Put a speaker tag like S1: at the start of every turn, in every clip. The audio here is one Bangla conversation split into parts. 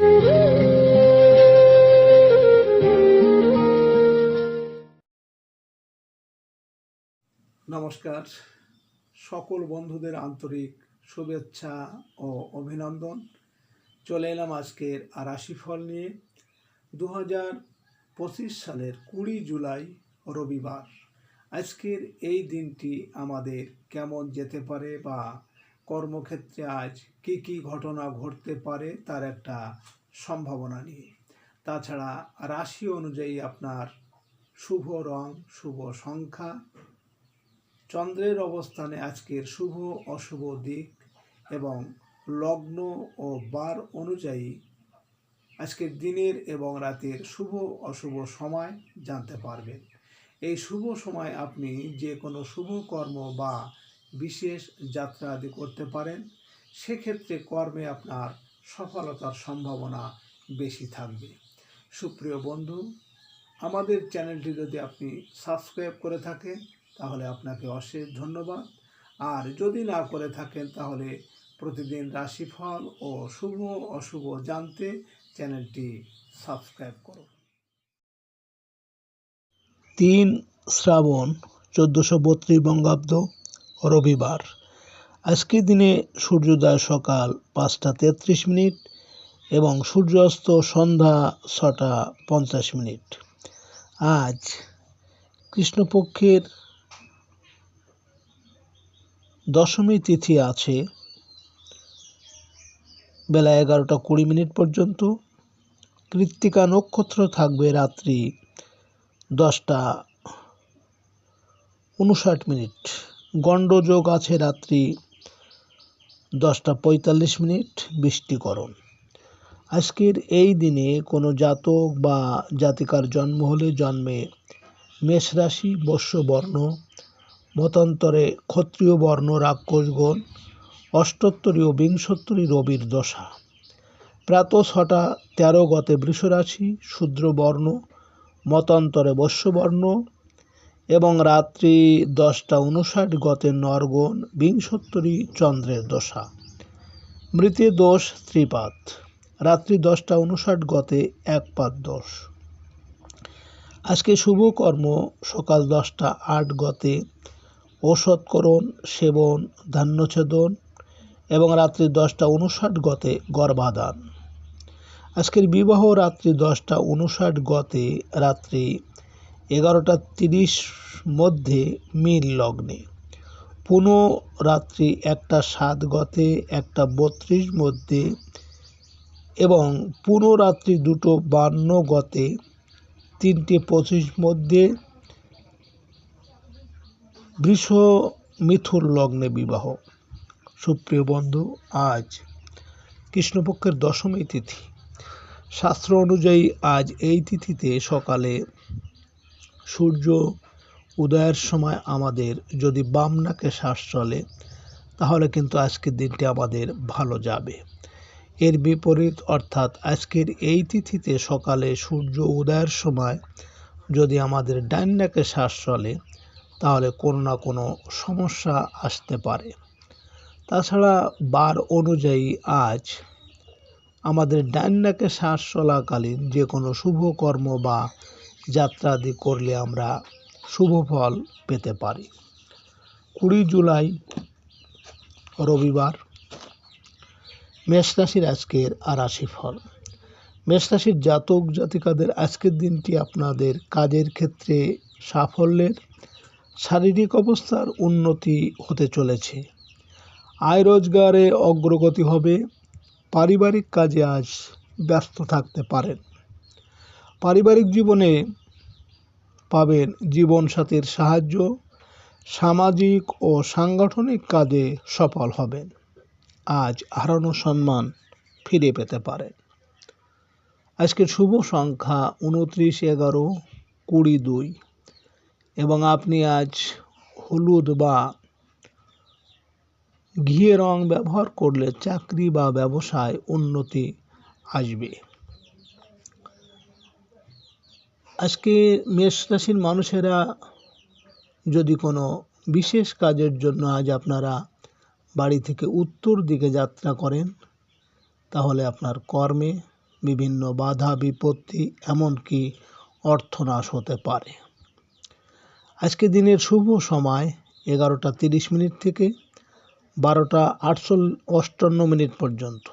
S1: নমস্কার। সকল বন্ধুদের আন্তরিক শুভেচ্ছা ও অভিনন্দন। চলে এলাম আজকের রাশিফল নিয়ে। দু হাজার পঁচিশ সালের কুড়ি জুলাই, রবিবার। আজকের এই দিনটি আমাদের কেমন যেতে পারে বা কর্মক্ষেত্রে আজ কি কি ঘটনা ঘটতে পারে তার একটা সম্ভাবনা নিয়ে। তাছাড়া রাশি অনুযায়ী আপনার শুভ রং, শুভ সংখ্যা, চন্দ্রের অবস্থানে আজকের শুভ, অশুভ দিক এবং লগ্ন ও বার অনুযায়ী আজকের দিনের এবং রাতের শুভ, অশুভ সময় জানতে পারবেন। এই শুভ সময় আপনি যে কোনো শুভ কর্ম বা বিশেষ যাত্রা আদি করতে পারেন। সেক্ষেত্রে কর্মে আপনার সফলতার সম্ভাবনা বেশি থাকবে। সুপ্রিয় বন্ধু, আমাদের চ্যানেলটি যদি আপনি সাবস্ক্রাইব করে থাকেন, তাহলে আপনাকে অশেষ ধন্যবাদ। আর যদি না করে থাকেন, তাহলে প্রতিদিন রাশিফল ও শুভ অশুভ জানতে চ্যানেলটি সাবস্ক্রাইব করুন।
S2: তিন শ্রাবণ চোদ্দোশো বত্রিশ বঙ্গাব্দ রবিবার। আজকের দিনে সূর্যোদয় সকাল পাঁচটা তেত্রিশ মিনিট এবং সূর্যাস্ত সন্ধ্যা ছটা পঞ্চাশ মিনিট। আজ কৃষ্ণপক্ষের দশমী তিথি আছে বেলা এগারোটা কুড়ি মিনিট পর্যন্ত। কৃত্তিকা নক্ষত্র থাকবে রাত্রি দশটা উনষাট মিনিট। গণ্ডযোগ আছে রাত্রি দশটা পঁয়তাল্লিশ মিনিট বৃষ্টিকরণ আজকের এই দিনে কোনো জাতক বা জাতিকার জন্ম হলে জন্মে মেষ রাশি বর্ণ, মতান্তরে ক্ষত্রিয় বর্ণ রাক্ষসগণ অষ্টোত্তরী ও বিংশোত্তরী রবির দশা। প্রাত ছটা তেরো গতে বৃষরাশি শূদ্র বর্ণ, মতান্তরে বস্যবর্ণ এবং রাত্রি দশটা উনষাট গতে নরগণ বিংশোত্তরী চন্দ্রের দশা। মৃতে দোষ ত্রিপাত। রাত্রি দশটা উনষাট গতে একপাত দোষ। আজকে শুভ কর্ম সকাল দশটা আট গতে ঔষধকরণ, সেবন, ধান্যছেদন এবং রাত্রি দশটা উনষাট গতে গর্ভাদান। আজকের বিবাহ রাত্রি দশটা উনষাট গতে রাত্রি এগারোটা তিরিশ মধ্যে মিল লগ্নে। পুনঃ রাত্রি একটা সাত গতে একটা বত্রিশ মধ্যে এবং পুনঃ রাত্রি দুটো বান্ন গতে তিনটে পঁচিশ মধ্যে বৃষ মিথুন লগ্নে বিবাহ। সুপ্রিয় বন্ধু, আজ কৃষ্ণপক্ষের দশমী তিথি। শাস্ত্র অনুযায়ী আজ এই তিথিতে সকালে সূর্য উদয়ের সময় আমাদের যদি বাম নাকে শ্বাস চলে, তাহলে কিন্তু আজকের দিনটি আমাদের ভালো যাবে। এর বিপরীত অর্থাৎ আজকের এই তিথিতে সকালে সূর্য উদয়ের সময় যদি আমাদের ডান নাকে শ্বাস চলে, তাহলে কোনো না কোনো সমস্যা আসতে পারে। তাছাড়া বার অনুযায়ী আজ আমাদের ডান নাকে শ্বাস চলাকালীন যে কোনো শুভ কর্ম বা যাত্রাদি করলে আমরা শুভ ফল পেতে পারি। কুড়ি জুলাই, রবিবার মেষরাশির আজকের আরাশি ফল। মেষরাশির জাতক জাতিকাদের আজকের দিনটি আপনাদের কাজের ক্ষেত্রে সাফল্যের, শারীরিক অবস্থার উন্নতি হতে চলেছে। আয় রোজগারে অগ্রগতি হবে। পারিবারিক কাজে আজ ব্যস্ত থাকতে পারেন। পারিবারিক জীবনে পাবেন জীবনসাথীর সাহায্য, সামাজিক ও সাংগঠনিক কাজে সফল হবেন। আজ হারানো সম্মান ফিরে পেতে পারেন। আজকে শুভ সংখ্যা উনত্রিশ এগারো কুড়ি দুই। এবং আপনি আজ হলুদ বা ঘিয়ে রং ব্যবহার করলে চাকরি বা ব্যবসায় উন্নতি আসবে। আজকে মেষ রাশির মানুষেরা যদি কোনো বিশেষ কাজের জন্য আজ আপনারা বাড়ি থেকে উত্তর দিকে যাত্রা করেন, তাহলে আপনার কর্মে বিভিন্ন বাধা, বিপত্তি, এমনকি অর্থনাশ হতে পারে। আজকে দিনের শুভ সময় এগারোটা তিরিশ মিনিট থেকে বারোটা আটচল অষ্টান্ন মিনিট পর্যন্ত।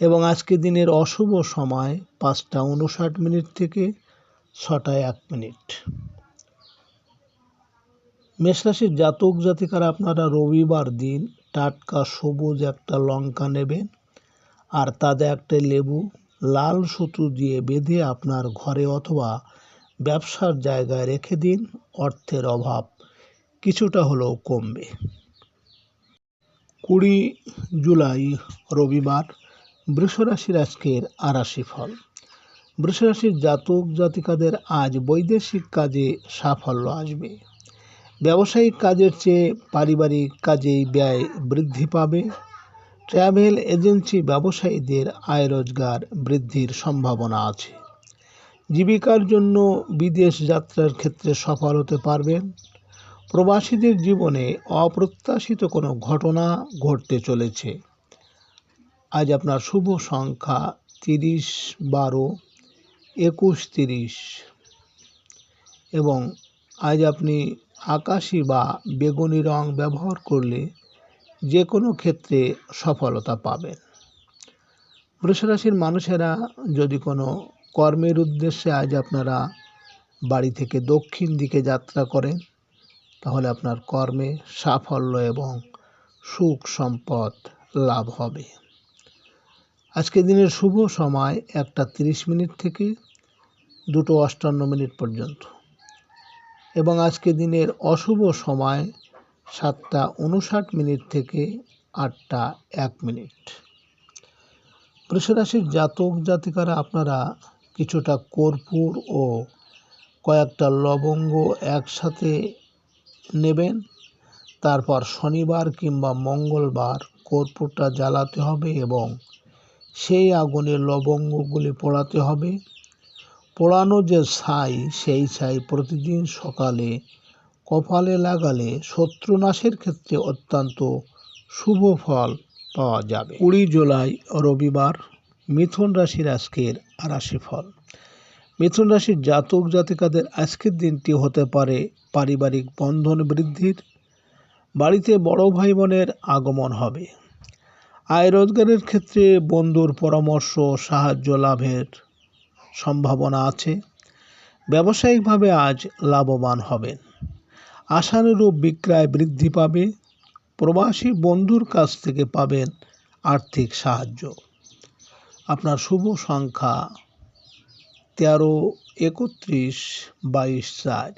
S2: এবং আজকে দিনের অশুভ সময় পাঁচটা উনষাট মিনিট থেকে ছটা এক মিনিট। মেষরাশির জাতক জাতিকারা, আপনারা রবিবার দিন টাটকা, সবুজ একটা লঙ্কা নেবেন আর তাতে একটা লেবু, লাল সুতো দিয়ে বেঁধে আপনার ঘরে অথবা ব্যবসার জায়গায় রেখে দিন, অর্থের অভাব কিছুটা হলেও কমবে। কুড়ি জুলাই রবিবার, বৃষরাশির আজকের আরাশি ফল। বৃষরাশির জাতক জাতিকাদের আজ বৈদেশিক কাজে সাফল্য আসবে। ব্যবসায়িক কাজের চেয়ে পারিবারিক কাজেই ব্যয় বৃদ্ধি পাবে। ট্রাভেল এজেন্সি ব্যবসায়ীদের আয় রোজগার বৃদ্ধির সম্ভাবনা আছে। জীবিকার জন্য বিদেশ যাত্রার ক্ষেত্রে সফল হতে পারবেন। প্রবাসীদের জীবনে অপ্রত্যাশিত কোনো ঘটনা ঘটতে চলেছে। আজ আপনার শুভ সংখ্যা তিরিশ বারো। একুশ তিরিশ। এবং আজ আপনি আকাশি বা বেগুনি রং ব্যবহার করলে যে কোনো ক্ষেত্রে সফলতা পাবেন। বৃষরাশির মানুষেরা যদি কোনো কর্মের উদ্দেশ্যে আজ আপনারা বাড়ি থেকে দক্ষিণ দিকে যাত্রা করেন, তাহলে আপনার কর্মে সাফল্য এবং সুখ সম্পদ লাভ হবে। আজকে দিনের শুভ সময় একটা তিরিশ মিনিট থেকে দুটো অষ্টান্ন মিনিট পর্যন্ত। এবং আজকে দিনের অশুভ সময় সাতটা উনষাট মিনিট থেকে আটটা এক মিনিট। বৃষরাশির জাতক জাতিকারা আপনারা কিছুটা কর্পূর ও কয়েকটা লবঙ্গ একসাথে নেবেন। তারপর শনিবার কিংবা মঙ্গলবার কর্পূরটা জ্বালাতে হবে এবং সেই আগুনে লবঙ্গগুলি পোড়াতে হবে। পোড়ানো যে ছাই, সেই ছাই প্রতিদিন সকালে কপালে লাগালে শত্রুনাশের ক্ষেত্রে অত্যন্ত শুভ ফল পাওয়া যাবে। কুড়ি জুলাই, রবিবার, মিথুন রাশির আজকের রাশি ফল। মিথুন রাশির জাতক জাতিকাদের আজকের দিনটি হতে পারে পারিবারিক বন্ধন বৃদ্ধির। বাড়িতে বড় ভাই বোনের আগমন হবে। আয় রোজগারের ক্ষেত্রে বন্ধুর পরামর্শ, সাহায্য লাভের সম্ভাবনা আছে। ব্যবসায়িকভাবে আজ লাভবান হবেন। আশানুরূপ বিক্রয় বৃদ্ধি পাবে। প্রবাসী বন্ধুর কাছ থেকে পাবেন আর্থিক সাহায্য। আপনার শুভ সংখ্যা তেরো, একত্রিশ, বাইশ চার।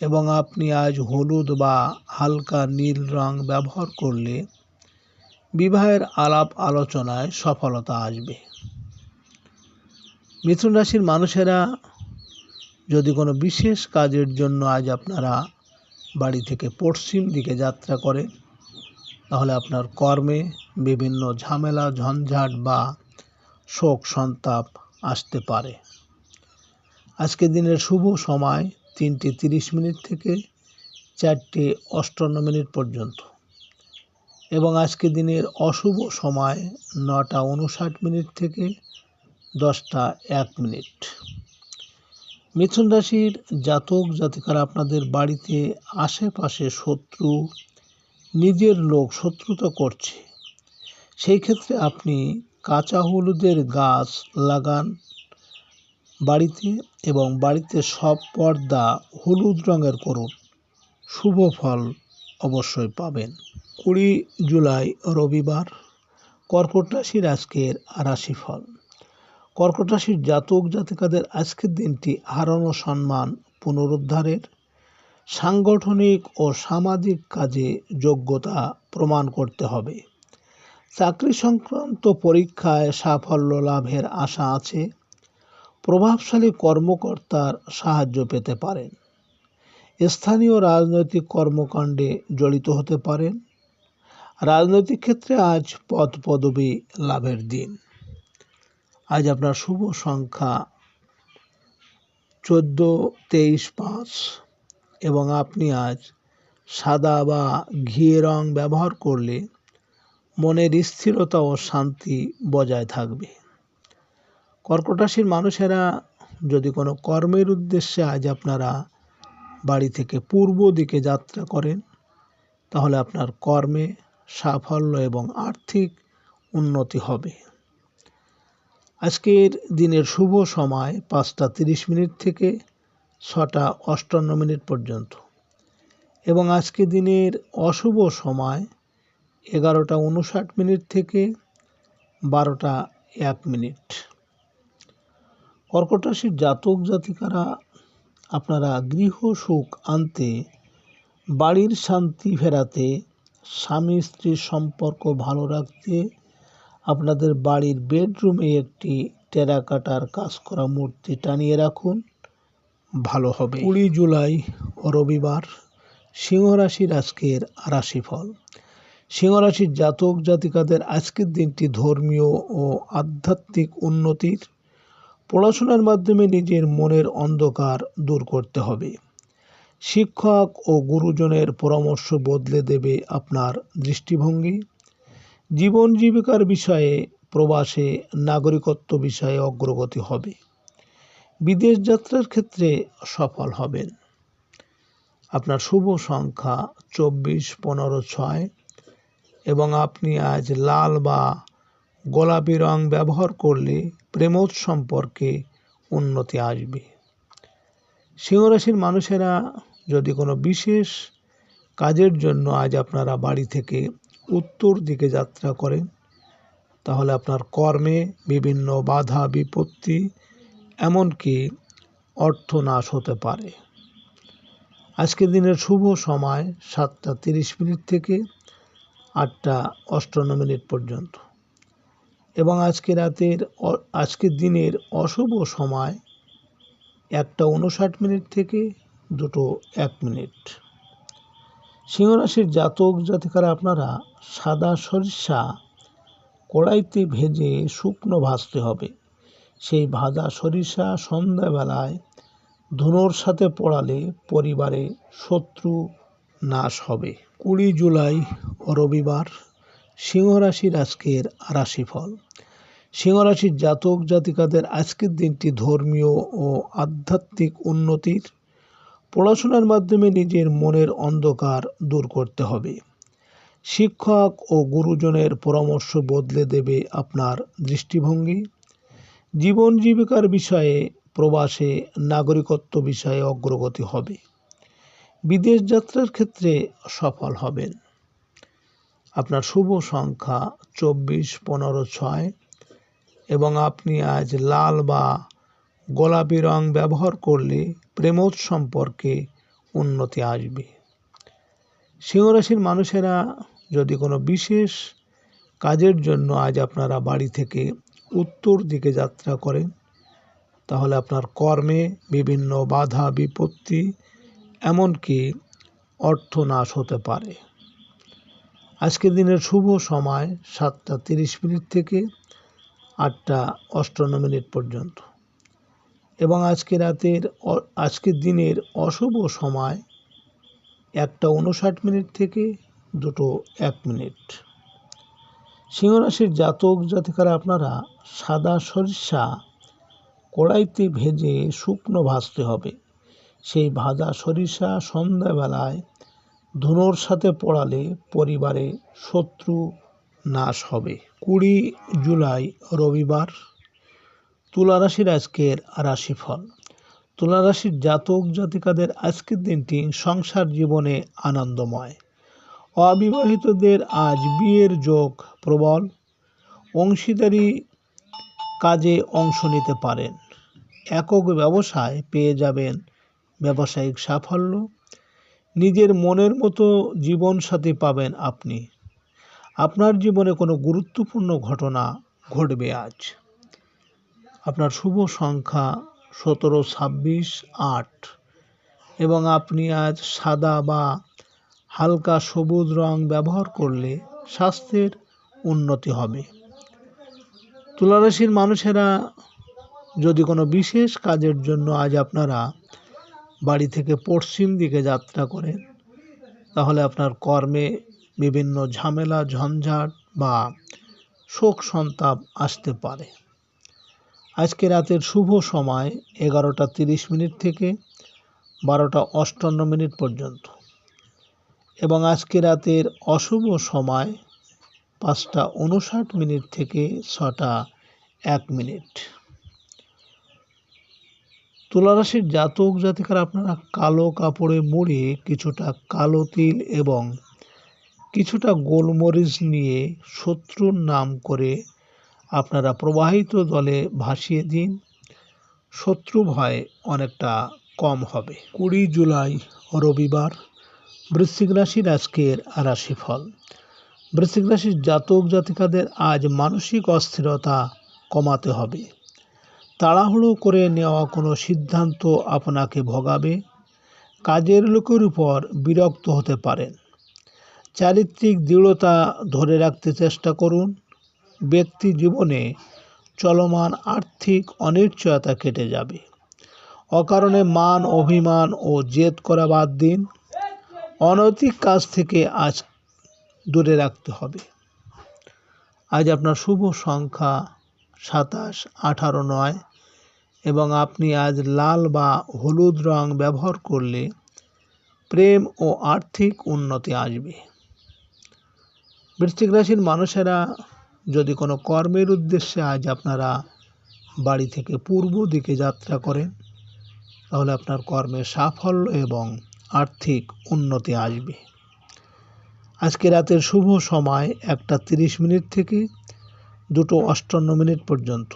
S2: এবং আপনি আজ হলুদ বা হালকা নীল রং ব্যবহার করলে বিবাহের আলাপ আলোচনায় সফলতা আসবে। মিথুন রাশির মানুষেরা যদি কোনো বিশেষ কাজের জন্য আজ আপনারা বাড়ি থেকে পশ্চিম দিকে যাত্রা করেন, তাহলে আপনার কর্মে বিভিন্ন ঝামেলা, ঝঞ্ঝাট বা শোক সন্তাপ আসতে পারে। আজকে দিনের শুভ সময় তিনটে তিরিশ মিনিট থেকে চারটে অষ্টান্ন মিনিট পর্যন্ত। এবং আজকে দিনের অশুভ সময় নটা উনষাট মিনিট থেকে দশটা এক মিনিট। মিথুন রাশির জাতক জাতিকারা আপনাদের বাড়িতে আশেপাশে শত্রু, নিজের লোক শত্রুতা করছে। সেই ক্ষেত্রে আপনি কাঁচা হলুদের গাছ লাগান বাড়িতে এবং বাড়িতে সব পর্দা হলুদ রঙের করুন। শুভ ফল অবশ্যই পাবেন। কুড়ি জুলাই, রবিবার, কর্কট রাশির আজকের রাশিফল। কর্কট রাশির জাতক জাতিকাদের আজকের দিনটি হারানো সম্মান পুনরুদ্ধারের, সাংগঠনিক ও সামাজিক কাজে যোগ্যতা প্রমাণ করতে হবে। চাকরি সংক্রান্ত পরীক্ষায় সাফল্য লাভের আশা আছে। প্রভাবশালী কর্মকর্তার সাহায্য পেতে পারেন। স্থানীয় রাজনৈতিক কর্মকাণ্ডে জড়িত হতে পারেন। রাজনৈতিক ক্ষেত্রে আজ পদ পদবি লাভের দিন। আজ আপনার শুভ সংখ্যা চোদ্দ, তেইশ, পাঁচ এবং আপনি আজ সাদা বা ঘিয়ে রং ব্যবহার করলে মনের স্থিরতা ও শান্তি বজায় থাকবে। কর্কট রাশির মানুষেরা যদি কোনো কর্মের উদ্দেশ্যে আজ আপনারা বাড়ি থেকে পূর্ব দিকে যাত্রা করেন, তাহলে আপনার কর্মে সাফল্য এবং আর্থিক উন্নতি হবে। আজকের দিনের শুভ সময় পাঁচটা তিরিশ মিনিট থেকে ছটা অষ্টান্ন মিনিট পর্যন্ত এবং আজকে দিনের অশুভ সময় এগারোটা উনষাট মিনিট থেকে বারোটা এক মিনিট। কর্কট রাশির জাতক জাতিকারা, আপনারা গৃহ সুখ আনতে, বাড়ির শান্তি ফেরাতে স্বামী স্ত্রীর সম্পর্ক ভালো রাখতে আপনাদের বাড়ির বেডরুমে একটি টেরাকাটার কাজ করা মূর্তি টানিয়ে রাখুন। ভালো হবে। কুড়ি জুলাই, রবিবার সিংহ রাশির আজকের রাশিফল। সিংহ রাশির জাতক জাতিকাদের আজকের দিনটি ধর্মীয় ও আধ্যাত্মিক উন্নতির পড়াশোনার মাধ্যমে নিজের মনের অন্ধকার দূর করতে হবে। শিক্ষক ও গুরুজনের পরামর্শ বদলে দেবে আপনার দৃষ্টিভঙ্গি। জীবন জীবিকার বিষয়ে প্রবাসে নাগরিকত্ব বিষয়ে অগ্রগতি হবে। বিদেশ যাত্রার ক্ষেত্রে সফল হবেন। আপনার শুভ সংখ্যা চব্বিশ, পনেরো, ছয় এবং আপনি আজ লাল বা গোলাপি রং ব্যবহার করলে প্রেমোদ সম্পর্কে উন্নতি আসবে। সিংহরাশির মানুষেরা যদি কোনো বিশেষ কাজের জন্য আজ আপনারা বাড়ি থেকে উত্তর দিকে যাত্রা করেন, তাহলে আপনার কর্মে বিভিন্ন বাধা, বিপত্তি এমনকি অর্থনাশ হতে পারে। আজকের দিনের শুভ সময় সাতটা তিরিশ মিনিট থেকে আটটা অষ্টান্ন মিনিট পর্যন্ত। এবং আজকে রাতের আজকের দিনের অশুভ সময় একটা উনষাট মিনিট থেকে দুটো এক মিনিট। সিংহরাশির জাতক জাতিকারা আপনারা সাদা সরিষা কড়াইতে ভেজে শুকনো ভাজতে হবে। সেই ভাজা সরিষা সন্ধ্যাবেলায় ধুনোর সাথে পড়ালে পরিবারে শত্রু নাশ হবে। কুড়ি জুলাই, রবিবার, সিংহরাশির আজকের রাশিফল। সিংহরাশির জাতক জাতিকাদের আজকের দিনটি ধর্মীয় ও আধ্যাত্মিক উন্নতির পড়াশোনার মাধ্যমে নিজের মনের অন্ধকার দূর করতে হবে। শিক্ষক ও গুরুজনের পরামর্শ বদলে দেবে আপনার দৃষ্টিভঙ্গি। জীবন জীবিকার বিষয়ে প্রবাসে নাগরিকত্ব বিষয়ে অগ্রগতি হবে। বিদেশ যাত্রার ক্ষেত্রে সফল হবেন। আপনার শুভ সংখ্যা চব্বিশ, পনেরো, ছয় এবং আপনি আজ লাল বা গোলাপি রং ব্যবহার করলে প্রেমোদ সম্পর্কে উন্নতি আসবে। সিংহরাশির মানুষেরা যদি কোনো বিশেষ কাজের জন্য আজ আপনারা বাড়ি থেকে উত্তর দিকে যাত্রা করেন, তাহলে আপনার কর্মে বিভিন্ন বাধা, বিপত্তি এমনকি অর্থনাশ হতে পারে। আজকের দিনের শুভ সময় সাতটা তিরিশ মিনিট থেকে আটটা অষ্টান্ন মিনিট পর্যন্ত। এবং আজকে রাতের আজকের দিনের অশুভ সময় একটা উনষাট মিনিট থেকে দুটো এক মিনিট। সিংহরাশির জাতক জাতিকারা আপনারা সাদা সরিষা কড়াইতে ভেজে শুকনো ভাজতে হবে। সেই ভাজা সরিষা সন্ধ্যাবেলায় ধুনোর সাথে পড়ালে পরিবারে শত্রু নাশ হবে। কুড়ি জুলাই রবিবার। তুলা রাশির আজকের রাশিফল। তুলা রাশির জাতক জাতিকাদের আজকের দিনটি সংসার জীবনে আনন্দময়। অবিবাহিতদের আজ বিয়ের যোগ প্রবল। অংশীদারি কাজে অংশ নিতে পারেন। একক ব্যবসায় পেয়ে যাবেন ব্যবসায়িক সাফল্য। নিজের মনের মতো জীবনসাথী পাবেন আপনি। আপনার জীবনে কোনো গুরুত্বপূর্ণ ঘটনা ঘটবে আজ। আপনার শুভ সংখ্যা সতেরো, ছাব্বিশ, আট। এবং আপনি আজ সাদা বা হালকা সবুজ রং ব্যবহার করলে স্বাস্থ্যের উন্নতি হবে। তুলারাশির মানুষেরা যদি কোনো বিশেষ কাজের জন্য আজ আপনারা বাড়ি থেকে পশ্চিম দিকে যাত্রা করেন, তাহলে আপনার কর্মে বিভিন্ন ঝামেলা, ঝঞ্ঝাট বা শোক সন্তাপ আসতে পারে। আজকে রাতের শুভ সময় এগারোটা তিরিশ মিনিট থেকে বারোটা অষ্টান্ন মিনিট পর্যন্ত। এবং আজকে রাতের অশুভ সময় পাঁচটা উনষাট মিনিট থেকে ছটা এক মিনিট। তুলারাশির জাতক জাতিকার আপনারা কালো কাপড়ে মুড়ে কিছুটা কালো তিল এবং কিছুটা গোলমরিচ নিয়ে শত্রুর নাম করে আপনারা প্রবাহিত জলে ভাসিয়ে দিন। শত্রু ভয় অনেকটা কম হবে। কুড়ি জুলাই, রবিবার, বৃশ্চিক রাশির আজকের রাশিফল। বৃশ্চিক রাশির জাতক জাতিকাদের আজ মানসিক অস্থিরতা কমাতে হবে। তাড়াহুড়ো করে নেওয়া কোনো সিদ্ধান্ত আপনাকে ভোগাবে। কাজের লোকের উপর বিরক্ত হতে পারেন। চারিত্রিক দৃঢ়তা ধরে রাখতে চেষ্টা করুন। ব্যক্তি জীবনে চলমান আর্থিক অনিশ্চয়তা কেটে যাবে। অকারণে মান, অভিমান ও জেদ করা বাদ দিন। অনৈতিক কাজ থেকে আজ দূরে রাখতে হবে। আজ আপনার শুভ সংখ্যা সাতাশ, আঠারো, নয় এবং আপনি আজ লাল বা হলুদ রং ব্যবহার করলে প্রেম ও আর্থিক উন্নতি আসবে। বৃশ্চিক রাশির মানুষেরা যদি কোনো কর্মের উদ্দেশ্যে আজ আপনারা বাড়ি থেকে পূর্ব দিকে যাত্রা করেন, তাহলে আপনার কর্মে সাফল্য এবং আর্থিক উন্নতি আসবে। আজকে রাতের শুভ সময় একটা তিরিশ মিনিট থেকে দুটো অষ্টান্ন মিনিট পর্যন্ত।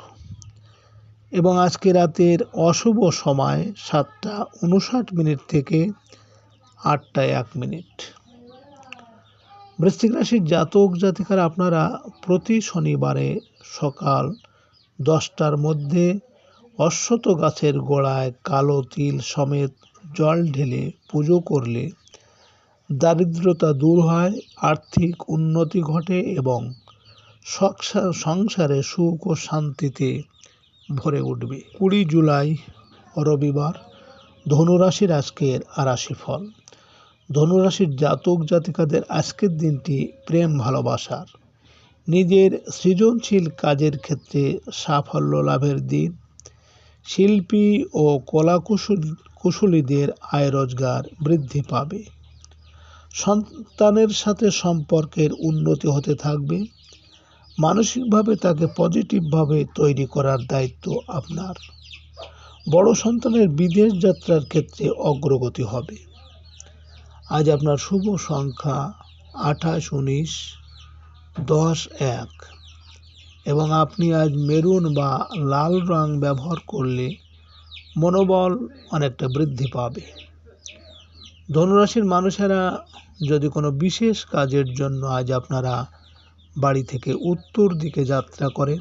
S2: এবং আজকে রাতের অশুভ সময় সাতটা উনষাট মিনিট থেকে আটটা এক মিনিট। বৃশ্চিক রাশির জাতক জাতিকারা আপনারা প্রতি শনিবারে সকাল দশটার মধ্যে অশ্বত গাছের গোড়ায় কালো তিল সমেত জল ঢেলে পুজো করলে দারিদ্রতা দূর হয়, আর্থিক উন্নতি ঘটে এবং সংসারে সুখ ও শান্তিতে ভরে উঠবে। কুড়ি জুলাই, রবিবার, ধনুরাশির আজকের রাশিফল ধনুরাশির জাতক জাতিকাদের আজকের দিনটি প্রেম ভালোবাসার। নিজের সৃজনশীল কাজের ক্ষেত্রে সাফল্য লাভের দিন। শিল্পী ও কলাকুশল, কুশলীদের আয় রোজগার বৃদ্ধি পাবে। সন্তানের সাথে সম্পর্কের উন্নতি হতে থাকবে। মানসিকভাবে তাকে পজিটিভভাবে তৈরি করার দায়িত্ব আপনার। বড় সন্তানের বিদেশ যাত্রার ক্ষেত্রে অগ্রগতি হবে। আজ আপনার শুভ সংখ্যা আঠাশ, উনিশ, দশ, এক। এবং আপনি আজ মেরুন বা লাল রং ব্যবহার করলে মনোবল অনেকটা বৃদ্ধি পাবে। ধনুরাশির মানুষেরা যদি কোনো বিশেষ কাজের জন্য আজ আপনারা বাড়ি থেকে উত্তর দিকে যাত্রা করেন,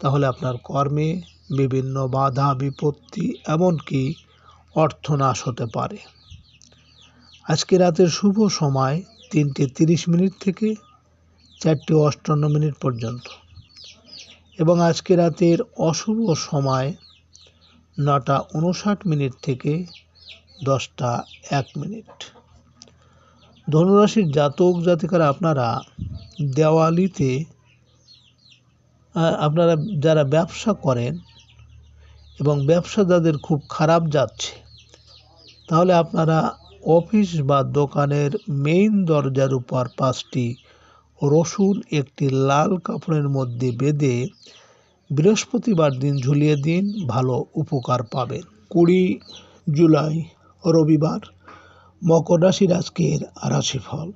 S2: তাহলে আপনার কর্মে বিভিন্ন বাধা, বিপত্তি, এমনকি অর্থনাশ হতে পারে। আজকে রাতের শুভ সময় তিনটে তিরিশ মিনিট থেকে চারটে অষ্টান্ন মিনিট পর্যন্ত। এবং আজকে রাতের অশুভ সময় নটা উনষাট মিনিট থেকে দশটা এক মিনিট। ধনুরাশির জাতক জাতিকারা, আপনারা দেওয়ালিতে আপনারা যারা ব্যবসা করেন এবং ব্যবসা যাদের খুব খারাপ যাচ্ছে, তাহলে আপনারা অফিস বা দোকানের মেইন দরজার উপর পাঁচটি রসুন, একটি লাল কাপড়ের মধ্যে বেঁধে বৃহস্পতিবার দিন ঝুলিয়ে দিন ভালো উপকার পাবেন। কুড়ি জুলাই, রবিবার, মকর রাশির আজকের রাশিফল।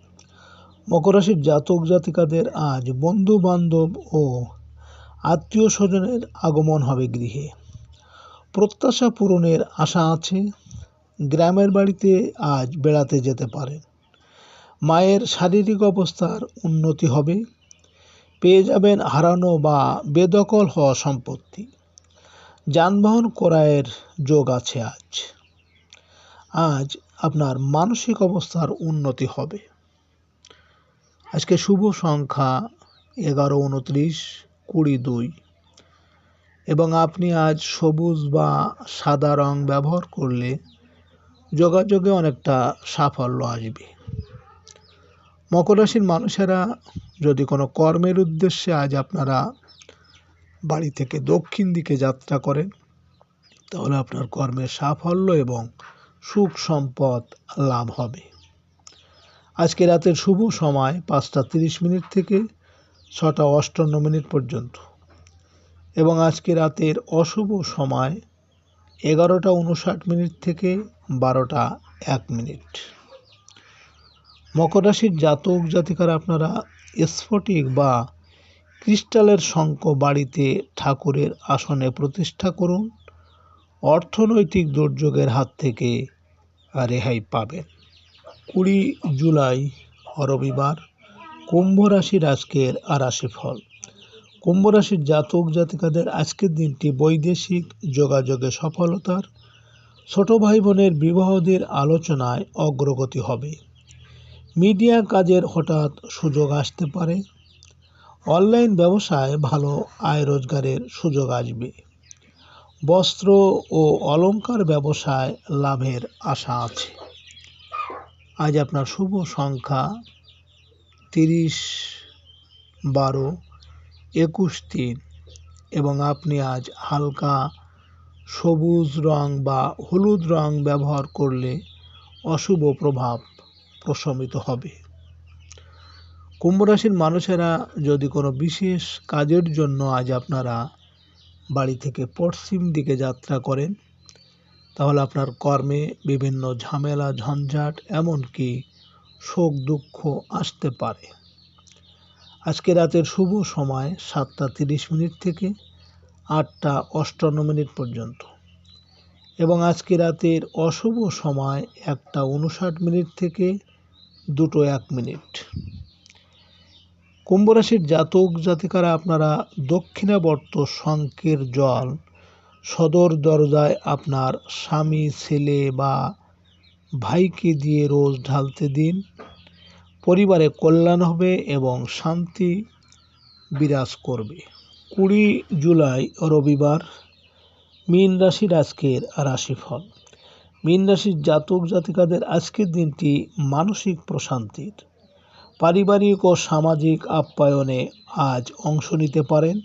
S2: মকর রাশির জাতক জাতিকাদের আজ বন্ধু বান্ধব ও আত্মীয় স্বজনের আগমন হবে গৃহে। প্রত্যাশা পূরণের আশা আছে। গ্রামের বাড়িতে আজ বেড়াতে যেতে পারেন। মায়ের শারীরিক অবস্থার উন্নতি হবে, পেয়ে যাবেন হারানো বা বেদখল হওয়া সম্পত্তি। যানবাহন ক্রয়ের যোগ আছে আজ। আজ আপনার মানসিক অবস্থার উন্নতি হবে। আজকে শুভ সংখ্যা এগারো উনত্রিশ কুড়ি দুই এবং আপনি আজ সবুজ বা সাদা রং ব্যবহার করলে যোগাযোগে অনেকটা সাফল্য আসবে। মকর রাশির মানুষেরা যদি কোনো কর্মের উদ্দেশ্যে আজ আপনারা বাড়ি থেকে দক্ষিণ দিকে যাত্রা করেন, তাহলে আপনার কর্মের সাফল্য এবং সুখ সম্পদ লাভ হবে। আজকে রাতের শুভ সময় পাঁচটা তিরিশ মিনিট থেকে ছটা অষ্টান্ন মিনিট পর্যন্ত। এবং আজকে রাতের অশুভ সময় এগারোটা উনষাট মিনিট থেকে বারোটা এক মিনিট। মকর রাশির জাতক জাতিকারা আপনারা স্ফটিক বা ক্রিস্টালের শঙ্খ বাড়িতে ঠাকুরের আসনে প্রতিষ্ঠা করুন। অর্থনৈতিক দুর্যোগের হাত থেকে রেহাই পাবেন। কুড়ি জুলাই রবিবার কুম্ভ রাশির আজকের রাশিফল। কুম্ভ রাশির জাতক জাতিকাদের আজকের দিনটি বৈদেশিক যোগাযোগে সফলতার, ছোট ভাই বোনের বিবাহদের আলোচনায় অগ্রগতি হবে। মিডিয়া কাজের হঠাৎ সুযোগ আসতে পারে। অনলাইন ব্যবসায় ভালো আয় রোজগারের সুযোগ আসবে। বস্ত্র ও অলংকার ব্যবসায় লাভের আশা আছে। আজ আপনার শুভ সংখ্যা তিরিশ বারো। একুশ তিন এবং আপনি আজ হালকা সবুজ রং বা হলুদ রং ব্যবহার করলে অশুভ প্রভাব প্রশমিত হবে। কুম্ভ রাশির মানুষেরা যদি কোনো বিশেষ কাজের জন্য আজ আপনারা বাড়ি থেকে পশ্চিম দিকে যাত্রা করেন, তাহলে আপনার কর্মে বিভিন্ন ঝামেলা, ঝঞ্ঝাট, এমনকি শোক, দুঃখ আসতে পারে। আজকে রাতের শুভ সময় সাতটা তিরিশ মিনিট থেকে আটটা অষ্টান্ন মিনিট পর্যন্ত। এবং আজকে রাতের অশুভ সময় একটা উনষাট মিনিট থেকে দুটো এক মিনিট। কুম্ভ রাশির জাতক জাতিকারা আপনারা দক্ষিণাবর্ত শঙ্কের জল সদর দরজায় আপনার স্বামী, ছেলে বা ভাইকে দিয়ে রোজ ঢালতে দিন। পরিবারে কল্যাণ হবে এবং শান্তি বিরাজ করবে। কুড়ি জুলাই, রবিবার, মীন রাশির আজকের রাশিফল। মীন রাশির জাতক জাতিকাদের আজকের দিনটি মানসিক প্রশান্তির। পারিবারিক ও সামাজিক আপ্যায়নে আজ অংশ নিতে পারেন।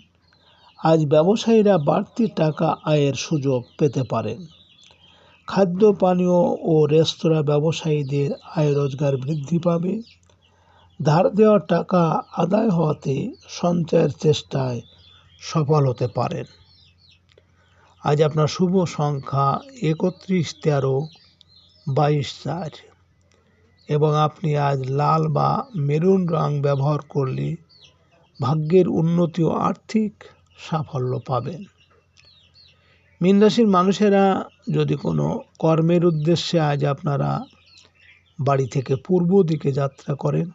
S2: আজ ব্যবসায়ীরা বাড়তি টাকা আয়ের সুযোগ পেতে পারেন। খাদ্য, পানীয় ও রেস্তোরাঁ ব্যবসায়ীদের আয় রোজগার বৃদ্ধি পাবে। ধার দেওয়া টাকা আদায় হওয়াতে সঞ্চয়ের চেষ্টায় সফল হতে পারেন। আজ আপনার শুভ সংখ্যা একত্রিশ, তেরো, বাইশ, চার এবং আপনি আজ লাল বা মেরুন রং ব্যবহার করলে ভাগ্যের উন্নতি ও আর্থিক সাফল্য পাবেন। মীন রাশির মানুষেরা যদি কোনো কর্মের উদ্দেশ্যে আজ আপনারা বাড়ি থেকে পূর্ব দিকে যাত্রা করেন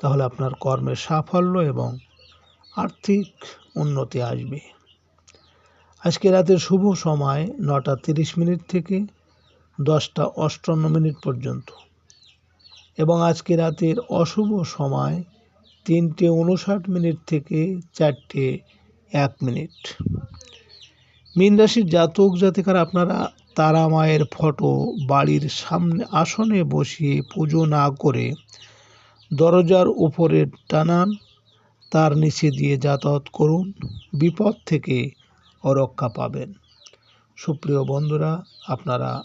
S2: তাহলে আপনার কর্মের সাফল্য এবং আর্থিক উন্নতি আসবে। আজকে রাতের শুভ সময় নটা তিরিশ মিনিট থেকে দশটা অষ্টান্ন মিনিট পর্যন্ত। এবং আজকে রাতের অশুভ সময় তিনটে উনষাট মিনিট থেকে চারটে এক মিনিট। মীন রাশির জাতক জাতিকার আপনারা তারা মায়ের ফটো বাড়ির সামনে আসনে বসিয়ে পুজো না করে দরজার উপরে টানান তার নিচে দিয়ে যাতায়াত করুন। বিপদ থেকে অরক্ষা পাবেন। সুপ্রিয় বন্ধুরা, আপনারা